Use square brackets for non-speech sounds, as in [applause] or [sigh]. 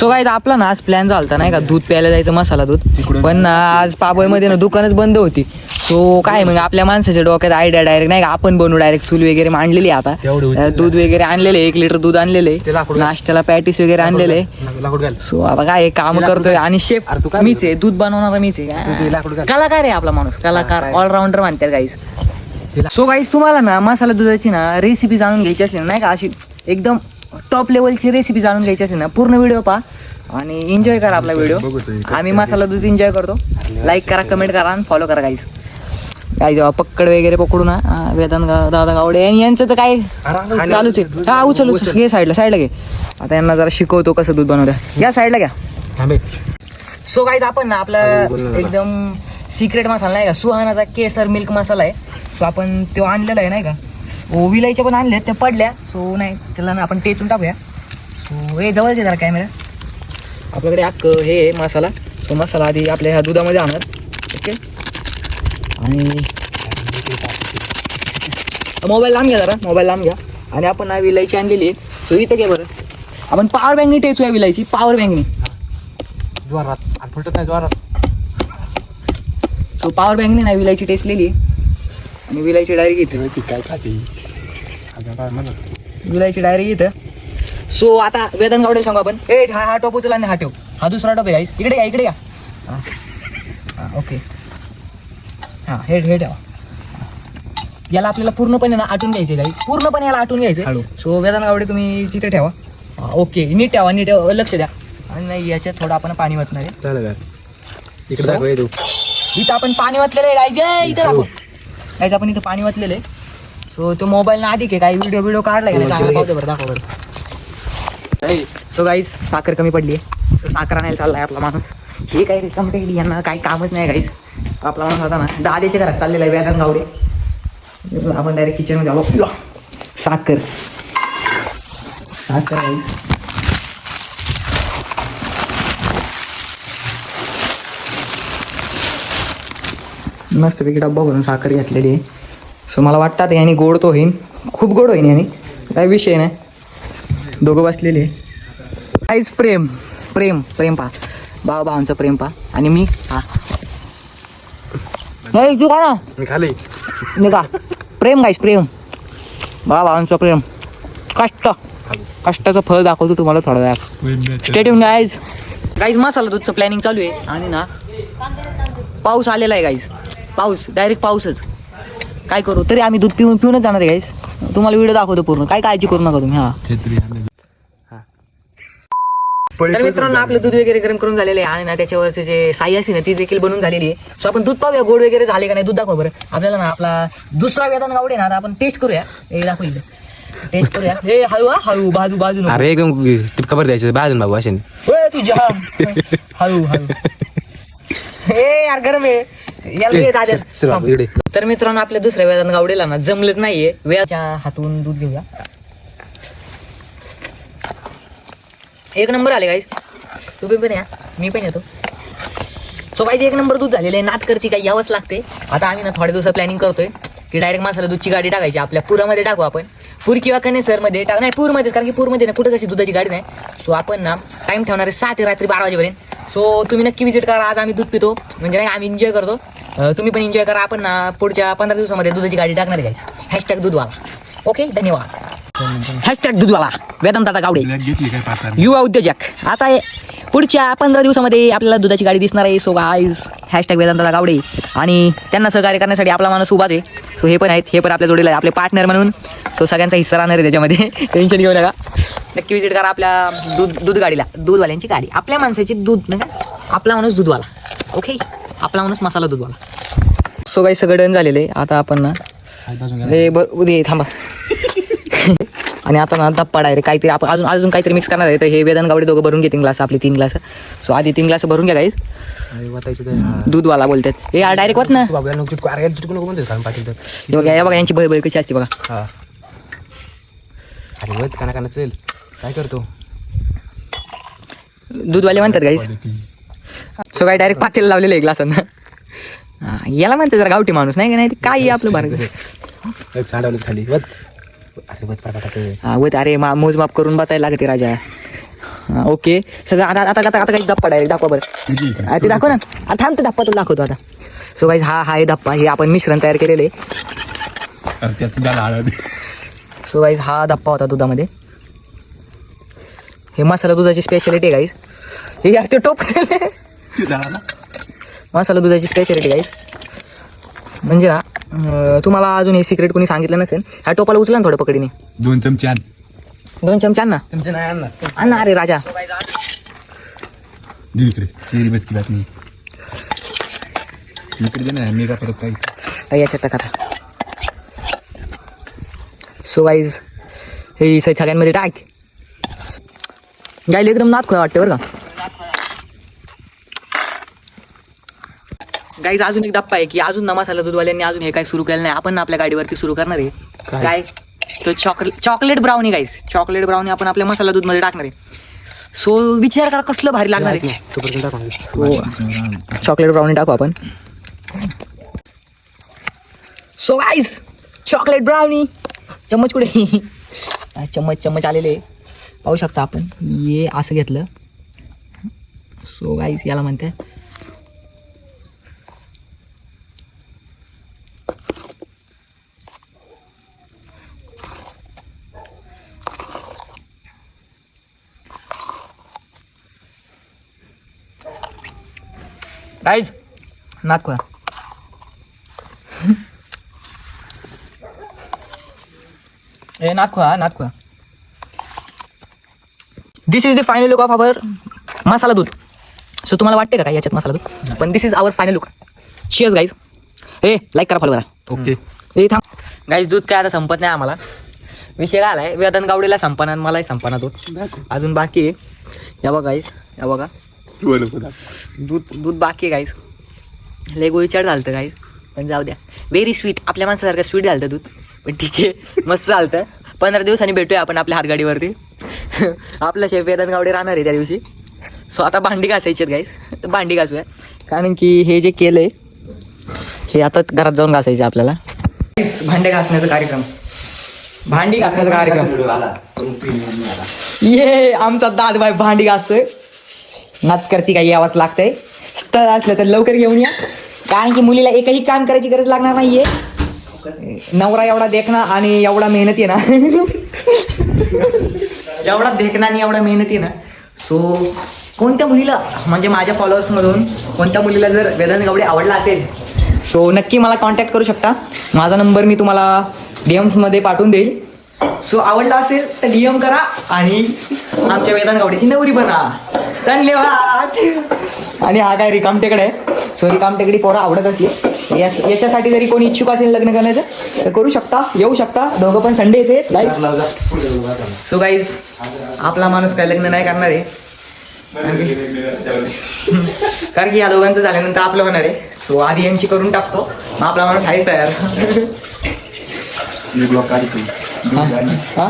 So काय आपला ना आज प्लॅन झालता नाही का दूध प्यायला जायचं मसाला दूध. पण ना आज पाबळमध्ये ना दुकानच बंद होती. सो काय मग आपल्या माणसाच्या डोक्यात आयडिया डायरेक्ट नाही का आपण बनवू डायरेक्ट चूल वगैरे मांडलेली आता. दूध वगैरे आणलेले एक लिटर दूध आणलेले. नाश्त्याला पॅटीस वगैरे आणलेले. सो आता काय काम करतोय. आणि शेफ मीच आहे दूध बनवणारा मीच आहे. कलाकार आहे आपला माणूस कलाकार? ऑलराऊंडर म्हणतात गाईस सो गाईस तुम्हाला ना मसाला दुधाची ना रेसिपी जाणून घ्यायची असली ना नाही का अशी एकदम टॉप लेवलची रेसिपी जाणून घ्यायची असली ना पूर्ण व्हिडिओ पहा आणि एन्जॉय करा आपला व्हिडिओ आम्ही मसाला दूध एन्जॉय करतो. लाईक करा कमेंट करा आणि फॉलो करा गाईस काय जेव्हा पक्कड वगैरे पकडू ना वेदांत गा- दादा गावडे आणि यांचं तर काय चालूच आहे. हा उचल उचल. घे साईडला साईडला घे. आता यांना जरा शिकवतो कसं दूध बनवत्या. या साईडला घ्या. सो गाईज आपण ना आपला. एकदम सिक्रेट मसाला नाही का सुहानाचा केसर मिल्क मसाला आहे. सो आपण तो आणलेला आहे नाही का? ओ विलायच्या पण आणल्या त्या पडल्या. सो नाही त्याला ना आपण टेचून टाकूया. सो हे जवळच आहे जरा कॅमेरा आपल्याकडे अख्ख हे मसाला. तो मसाला आधी आपल्या ह्या दुधामध्ये आणत. ओके? आणि मोबाईल लांब घ्या जरा मोबाईल लांब घ्या. आणि आपण ना विलायची आणलेली आहे. सो इथं घे बरं. आपण पॉवर बँकनी टेचूया विलायची पॉवर बँकनी आणि फुटत नाही जोरात. सो पॉवर बँकने नाही विलायची टेचलेली आहे. आणि विलायची डायरी घेते ती काय खाते? विलायची डायरी इथं. सो आता वेदन गावडेल सांगू आपण. ए हा हा टोप उचला आणि हा ठेव. हा दुसरा टोप आहे इकडे या इकडे या. हा. ओके हा हे हे ठेवा. याला आपल्याला पूर्णपणे ना आटून घ्यायचे गाईस पूर्णपणे याला आटून घ्यायचे. हळू. सो वेदन गावडे तुम्ही तिथे ठेवा. ओके नीट ठेवा नीट ठेवा. लक्ष द्या. आणि नाही याच्यात थोडं आपण पाणी वतणार आहे. चालेल इकडे? दाखव इथं आपण पाणी वाचलेलं आहे गायचे इथं दाखव. गायचं आपण इथं पाणी वाचलेलं आहे. सो तो मोबाईल ना आहे काही व्हिडिओ व्हिडिओ काढला का नाही? चांगला? पाहतो बरं दाखव बरं. सो गाईस साखर कमी पडली आहे सो साखर आणायला चाललाय आपला माणूस. हे काही रिकाम टेकली यांना काही कामच नाही गाईस आपला माणूस होता ना दादेच्या घरात चाललेला आहे व्यागन गावडे. आपण डायरेक्ट किचनमध्ये आलो. साखर. साखर गाईस मस्तपैकी डब्बा भरून साखर घेतलेली आहे. सो मला वाटतं आता यांनी गोड तो होईन. खूप गोड होईन यांनी. काही विषय नाही. दोघं बसलेले. काहीच प्रेम. प्रेम. प्रेम पहा. भावा भावांचं प्रेम पहा. आणि मी हा. नाही तू का ना. खाली. निघा. प्रेम गाईस प्रेम. भावा भावांचं प्रेम. कष्ट. कष्टाचं फळ दाखवतो तुम्हाला थोड्या वेळात. स्टेडियम गाईज गाईज मसाला दूधचं प्लॅनिंग चालू आहे. आणि ना पाऊस आलेला आहे गाईज पाऊस. डायरेक्ट पाऊसच. काय करू? तरी आम्ही दूध पिऊन पिऊनच जाणार आहे गाईज तुम्हाला व्हिडिओ दाखवतो पूर्ण. काय काळजी करू नका तुम्ही हा. तर मित्रांनो आपलं दूध वगैरे गरम करून झालेलं आहे आणि ना त्याच्यावरचे जे साई असते ना ती देखील बनून झालेली आहे. सो आपण दूध पाहूया गोड वगैरे झाले का नाही दूध दाखवा बरं. आपल्याला ना आपला दुसरा वेदन गावडे ना आता आपण टेस्ट करूया. हे दाखव इथं. टेस्ट करूया. हे हळू हा हळू बाजू बाजू नको. अरे एकदम खबर द्यायचं. बाजून बाबू असे ओय तुझ्या [laughs] हळू हळू. हे यार गरम आहे. याला दे दाद्या. चल, चल, थांब. इकडे. तर मित्रांनो आपल्या दुसऱ्या वेदांत गावडेला ना जमलंच नाहीये. वेळाच्या हातून दूध घेऊया. एक नंबर आले गाईस तुम्ही पण या. मी पण येतो. सो गाईज एक नंबर दूध झालेलं आहे. नात करती काय यावंच लागते. आता आम्ही ना थोड्या दिवसात प्लॅनिंग करतोय की डायरेक्ट मसाला दूधची गाडी टाकायची. आपल्या पुरामध्ये टाकू आपण. पूर किंवा कनेसरमध्ये टाक नाही पूरमध्येच कारण की पूरमध्ये ना कुठं कशी दुधाची गाडी नाही. सो आपण ना टाइम ठेवणार आहे सहा ते रात्री बारा वाजेपर्यंत. सो तुम्ही नक्की विजिट करा आज आम्ही दूध पितो. म्हणजे नाही आम्ही एन्जॉय करतो. तुम्ही पण एन्जॉय करा आपण ना पुढच्या पंधरा दिवसामध्ये दुधाची गाडी टाकणार आहे हॅशटॅग दूधवाला. ओके धन्यवाद. हॅशटॅग दूधवाला. वेदम दादा गावडे. युवा उद्योजक. आता पुढच्या पंधरा दिवसामध्ये आपल्याला दुधाची गाडी दिसणार आहे. सो गाईज हॅशटॅग वेदांतला गावडे. आणि त्यांना सहकार्य करण्यासाठी आपला माणूस उभाच आहे. सो हे पण आहेत. हे पण आपल्या जोडीला आहे. आपले पार्टनर म्हणून. सो सगळ्यांचा हिस्सा राहणार आहे त्याच्यामध्ये. टेन्शन घेऊ नका. नक्की विजिट करा आपल्या दूध दूध गाडीला दूधवाल्यांची गाडी. आपल्या माणसाची दूध नाही का आपला माणूस दूधवाला. ओके आपला माणूस मसाला दूधवाला. सो काही सगळं डन झालेलं. आहे आता आपण ना हे बर उद्या थांबा. [laughs] आणि आता ना धप्पा डायरेक्ट काहीतरी आपण अजून अजून काहीतरी मिक्स करणार आहे. तर हे वेदन गावडे दोघं भरून घेतील ग्लास आपले तीन ग्लास सो आधी तीन ग्लास भरून घ्या तर दूधवाला बोलतात. हे डायरेक्ट वत ना. बघा या बघा यांची बळबळ कशी असते बघा. हा. अरे वत काना काना चल. काय करतो? दूधवाले म्हणतात गाईज सो काय डायरेक्ट पातेला लावलेलं आहे ग्लासांना हा, याला म्हणते जरा गावठी माणूस नाही का? नाही ते काय आहे आपलं भारत. सांडवलं खाली वत. अरे वत पाटा हा वत अरे मा मोजमाप करून बतायला लागते राजा. हा ओके. सगळं आता आता आता आता काही धप्पा डायरेक्ट दाखवा बरं. हा, ते दाखव ना. आता थांब ते धप्पा तुला दाखवतो आता. सो गाईज हा हा आहे धप्पा हे आपण मिश्रण तयार केलेले अरे त्याचं झालं हळद सो गाईज हा धप्पा होता दुधामध्ये. हे मसाला दुधाची स्पेशालिटी आहे गाईज हे यार ते टोप मसाला दुधाची स्पेशालिटी गाईज म्हणजे ना तुम्हाला अजून हे सिक्रेट कोणी सांगितलं नसेल ह्या टोपाला उचला ना थोडं पकडीने. दोन चमचे आण. दोन चमचे आण ना. चमचे नाही आणला आण ना अरे राजा. दे इकडे. तेरी बस की बात नाही इकडे दे ना मी का परत काही काही याच्यात टाका आता. सो गाईज हे सगळ्यांमध्ये टाक. गायला एकदम नात खोया वाटते बरं का? गाईज अजून एक डप्पा आहे की अजून ना मसाला दूधवाल्यांनी अजून हे काय सुरू केलं नाही. आपण आपल्या गाडीवरती सुरू करणार आहे. काय? तो chocolate chocolate brownie guys chocolate brownie आपण आपल्या मसाला दूधमध्ये टाकणार आहे. सो विचार करा कसलं भारी लागणार आहे. चॉकलेट ब्राउनी टाकू आपण. सो गाईस चॉकलेट ब्राउनी चम्मच कुठे? हा, [laughs] चम्मच चम्मच आलेले. पाहू शकता आपण. हे असं घेतलं. सो गाईस याला म्हणते. गाईज नाको ए नाको खोया this is the final look of our masala doodh so तुम्हाला वाटते का काय याच्यात मसाला दूध पण this is our final look cheers guys A like करा फॉलो करा. ओके ए थांब. गाईज दूध काय आता संपत नाही आम्हाला. विषय काय आलाय? वेदन गावडीला संपणार मलाही संपणार दूध. अजून बाकी आहे. या बघा गाईज या बघा. दूध दूध बाकी आहे गाईज लय गोळीचाड झालं गाईज पण जाऊ द्या. व्हेरी स्वीट आपल्या माणसासारखं स्वीट झालं दूध. पण ठीक आहे. मस्त चालतं पंधरा दिवसांनी भेटूया आपण आपल्या हातगाडीवरती. आपला शेफ वेदन गावडे राहणार आहे त्या दिवशी. सो आता भांडी घासायची आहेत गाईज भांडी घासूया. कारण की हे जे केलंय हे आता घरात जाऊन घासायचे आपल्याला. भांडे घासण्याचा कार्यक्रम. भांडी घासण्याचा कार्यक्रम. ये आमचा दाद भाई भांडी घासतोय. नात करती काही यावाच लागतंय. स्थळ असलं तर लवकर घेऊन या. कारण की मुलीला एकही काम करायची गरज लागणार नाहीये. नवरा एवढा देखना आणि एवढा मेहनती आहे ना. [laughs] एवढा देखना आणि एवढा मेहनती आहे ना सो कोणत्या मुलीला म्हणजे माझ्या फॉलोअर्समधून कोणत्या मुलीला जर वेदन गावडे आवडला असेल सो नक्की मला कॉन्टॅक्ट करू शकता. माझा नंबर मी तुम्हाला डी पाठवून देईल. सो आवडला असेल तर डीएम करा आणि आमच्या वेदांत गावडीची नवरी बना. धन्यवाद. आणि हा काय रिकामटेकडे आहे? सो रिकामटेकडी पोरं आवडत असली यास याच्यासाठी जरी कोणी इच्छुक असेल लग्न करण्याचं तर करू शकता येऊ शकता. दोघं पण संडेच आहेत गाईज सो गाईज आपला माणूस काय लग्न नाही करणार आहे. [laughs] कारण की या दोघांचं झाल्यानंतर आपलं होणार आहे. सो आधी यांची करून टाकतो. मग आपला माणूस आहे तयार. हा? हा?